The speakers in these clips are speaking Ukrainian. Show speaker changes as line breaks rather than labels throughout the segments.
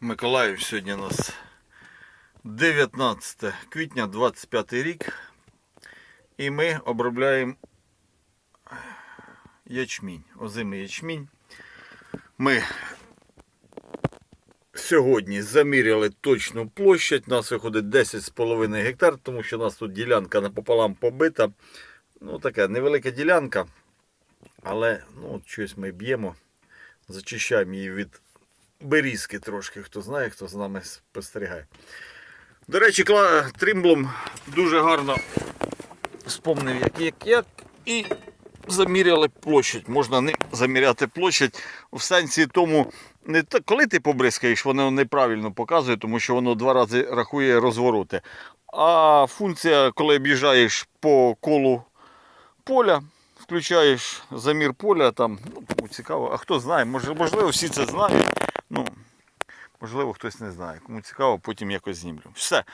Миколаїв. Сьогодні у нас 19 квітня, 25 рік. І ми обробляємо ячмінь, озимий ячмінь. Ми сьогодні заміряли точну площадь. У нас виходить 10,5 гектар, тому що у нас тут ділянка напополам побита. Ну, така невелика ділянка. Але ну, щось ми б'ємо, зачищаємо її від берізки трошки, хто знає, хто з нами спостерігає. До речі. Тримблом дуже гарно спомнив, як, як, як і заміряли площадь. Можна не заміряти площадь в сенсі тому, не та- коли ти побризкаєш, воно неправильно показує, тому що воно два рази рахує розвороти. А функція, коли об'їжджаєш по колу поля, включаєш замір поля, там, ну, цікаво, а хто знає, можливо, всі це знають. Ну, можливо, хтось не знає. Кому цікаво, потім якось знімлю. Все.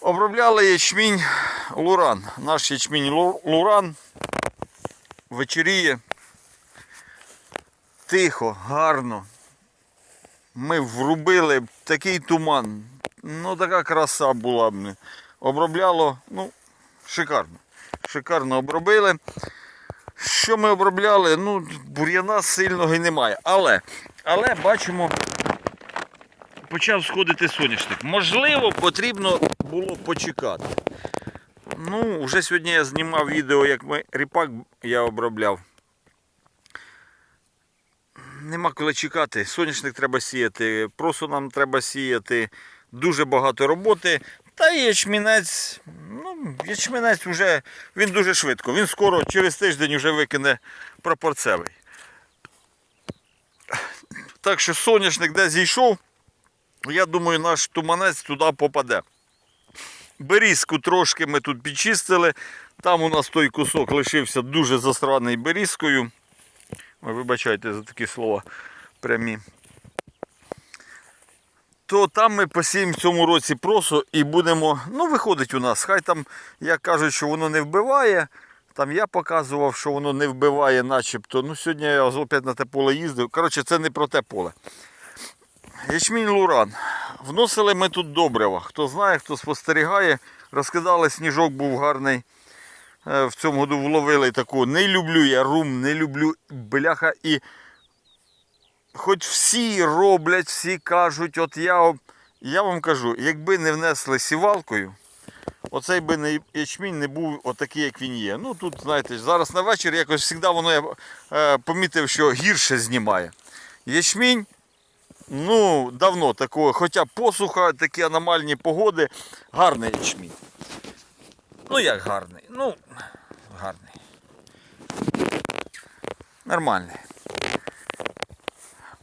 Обробляли ячмінь Луран. Наш ячмінь Луран вечоріє. Тихо, гарно. Ми врубили такий туман. Ну, така краса була. блін. Обробляло, ну, шикарно. Шикарно обробили. Що ми обробляли? Ну, бур'яна сильного і немає. Але, але бачимо, почав сходити соняшник. Можливо, потрібно було почекати. Ну, вже сьогодні я знімав відео, як ми ріпак я обробляв. Нема коли чекати. Соняшник треба сіяти, просто нам треба сіяти. Дуже багато роботи. Та ячмінець, ну, ячмінець вже він дуже швидко. Він скоро через тиждень вже викине прапорцевий. Так що соняшник де зійшов, я думаю, наш туманець туди попаде. Берізку трошки ми тут підчистили. Там у нас той кусок лишився дуже засраний берізкою. Вибачайте за такі слова прямі. То там ми посіємо в цьому році просо і будемо. Ну, виходить у нас. Хай там, як кажуть, що воно не вбиває. Там я показував, що воно не вбиває, начебто. Ну, сьогодні я опять на те поле їздив. Коротше, це не про те поле. Ячмінь Луран. Вносили ми тут добрива. Хто знає, хто спостерігає, розкидали, сніжок був гарний. Е, В цьому году вловили таку. Не люблю я рум, не люблю бляха. І хоч всі роблять, всі кажуть, от я, я вам кажу, якби не внесли сівалкою, оцей би не, ячмінь не був отакий, як він є. Ну тут, знаєте, зараз на вечір якось завжди воно я е, помітив, що гірше знімає. Ячмінь Ну, давно такого, хоча посуха, такі аномальні погоди, гарний ячмінь. Ну як гарний? Ну, гарний. Нормальний.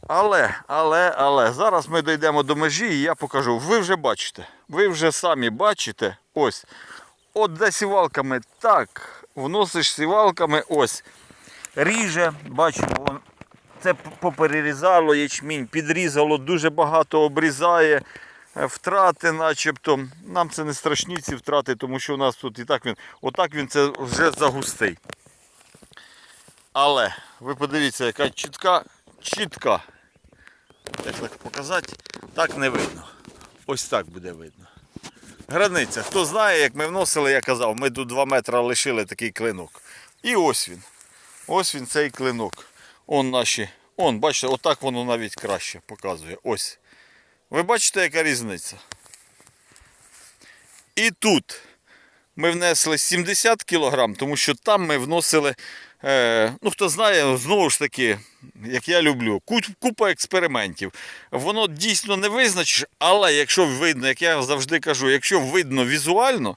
Але, але, але, зараз ми дійдемо до межі і я покажу. Ви вже бачите, ви вже самі бачите, ось. От де сівалками так, вносиш сівалками, ось. Ріже, бачимо, це поперерізало ячмінь, підрізало, дуже багато обрізає, е, втрати начебто. Нам це не страшні ці втрати, тому що у нас тут і так він, отак він це вже загустий. Але ви подивіться, яка чітка, чітка. Як так показати, так не видно. Ось так буде видно. Границя. Хто знає, як ми вносили, я казав, ми тут 2 метри лишили такий клинок. І ось він. Ось він цей клинок. Он наші. Он, бачите, отак воно навіть краще показує. Ось. Ви бачите, яка різниця? І тут ми внесли 70 кг, тому що там ми вносили, е, ну хто знає, знову ж таки, як я люблю, купа експериментів. Воно дійсно не визначиш, але якщо видно, як я завжди кажу, якщо видно візуально,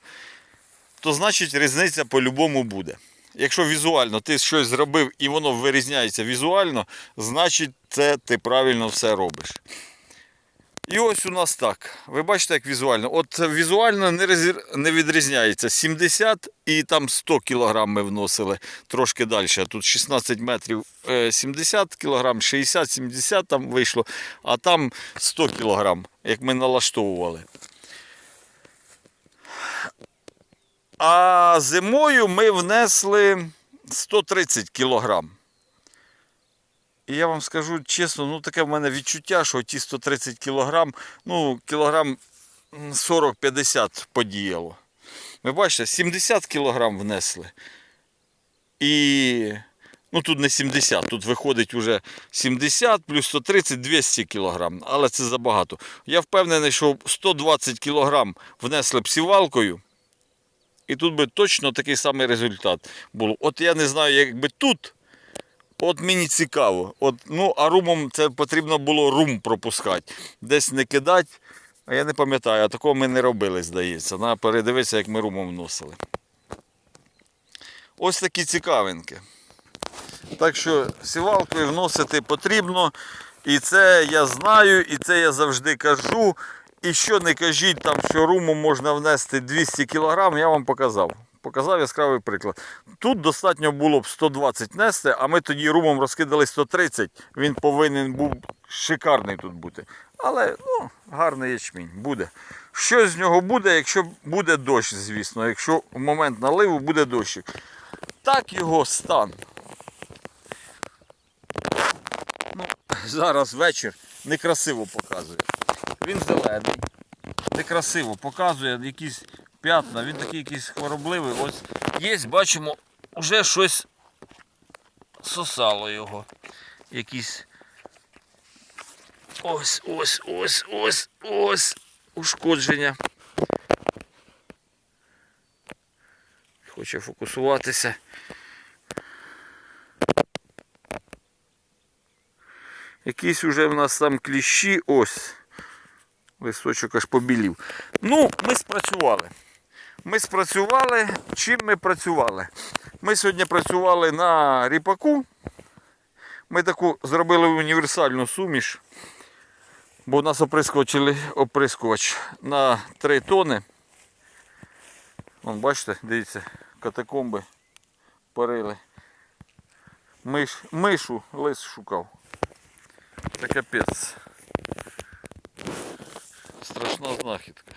то значить різниця по-любому буде. Якщо візуально ти щось зробив і воно вирізняється візуально, значить це ти правильно все робиш. І ось у нас так. Ви бачите, як візуально. От візуально не, розір- не відрізняється. 70 і там 100 кг ми вносили трошки далі. Тут 16 метрів е, 70 кг, 60-70 там вийшло, а там 100 кг, як ми налаштовували. А зимою ми внесли 130 кілограм. І я вам скажу чесно, ну таке в мене відчуття, що ті 130 кілограм, ну, кілограм 40-50 подіяло. Ви бачите, 70 кілограм внесли. І ну тут не 70, тут виходить уже 70 плюс 130 200 кілограм, але це забагато. Я впевнений, що 120 кілограм внесли б сівалкою, і тут би точно такий самий результат був. От я не знаю, якби тут. От мені цікаво. От, ну, а румом це потрібно було рум пропускати. Десь не кидати. А я не пам'ятаю, а такого ми не робили, здається. На передивитися, як ми румом вносили. Ось такі цікавинки. Так що сівалкою вносити потрібно. І це я знаю, і це я завжди кажу. І що не кажіть, там, що руму можна внести 200 кг, я вам показав. Показав яскравий приклад. Тут достатньо було б 120 нести, а ми тоді румом розкидали 130. Він повинен був шикарний тут бути. Але ну, гарний ячмінь буде. Що з нього буде, якщо буде дощ, звісно. Якщо в момент наливу буде дощик. Так його стан. Ну, зараз вечір некрасиво показує. Він зелений, некрасиво показує якісь п'ятна, він такий якийсь хворобливий. Ось є, бачимо, вже щось сосало його. Якісь. Ось, ось, ось, ось, ось ушкодження. Хоче фокусуватися. Якісь уже в нас там кліщі, ось. Листочок аж побілів. Ну, ми спрацювали. Ми спрацювали. Чим ми працювали? Ми сьогодні працювали на ріпаку. Ми таку зробили універсальну суміш. Бо у нас оприскувач, оприскувач на 3 тони. Вон, бачите, дивіться, катакомби парили. Миш, мишу лис шукав. Це капець. Страшна знахідка.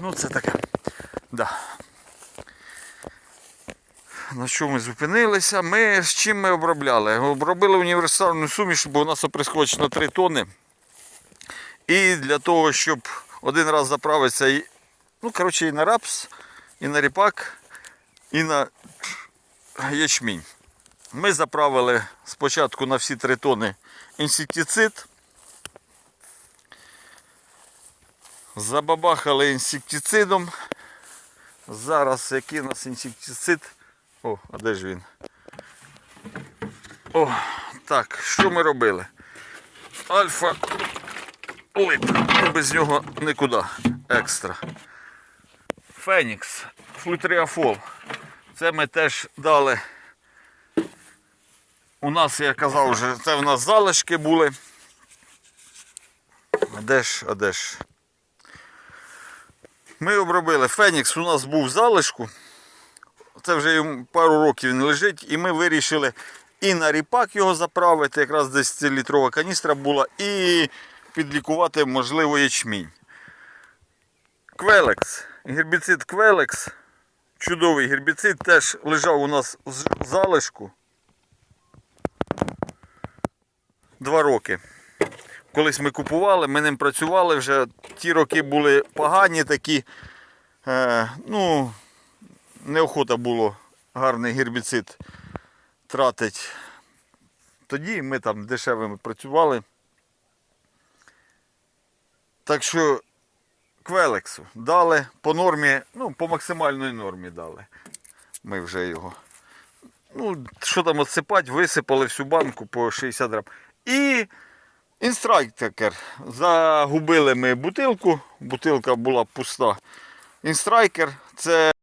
Ну це таке. Да. На що ми зупинилися? Ми з чим ми обробляли? Обробили універсальну суміш, бо у нас оприскувач на 3 тони. І для того, щоб один раз заправитися і, ну, коротше, і на рапс, і на ріпак, і на ячмінь. Ми заправили спочатку на всі 3 тони інсектицид. Забабахали інсектицидом. Зараз який у нас інсектицид. О, а де ж він? О, так, що ми робили? Альфа лип. Без нього нікуди. Екстра. Фенікс, флютріафол. Це ми теж дали. У нас, я казав вже, це в нас залишки були. А де ж, а де ж? Ми обробили. Фенікс у нас був залишку. Це вже пару років він лежить. І ми вирішили і на ріпак його заправити, якраз 10-літрова каністра була, і підлікувати, можливо, ячмінь. Квелекс. Гербіцид Квелекс. Чудовий гербіцид теж лежав у нас в залишку. Два роки. Колись ми купували, ми ним працювали вже. Ті роки були погані такі. Е, ну, неохота було гарний гербіцид тратити. Тоді ми там дешевими працювали. Так що квелексу дали по нормі, ну, по максимальній нормі дали. Ми вже його. Ну, що там отсипати, висипали всю банку по 60 грам. І інстрайкер. Загубили ми бутилку. Бутилка була пуста. Інстрайкер це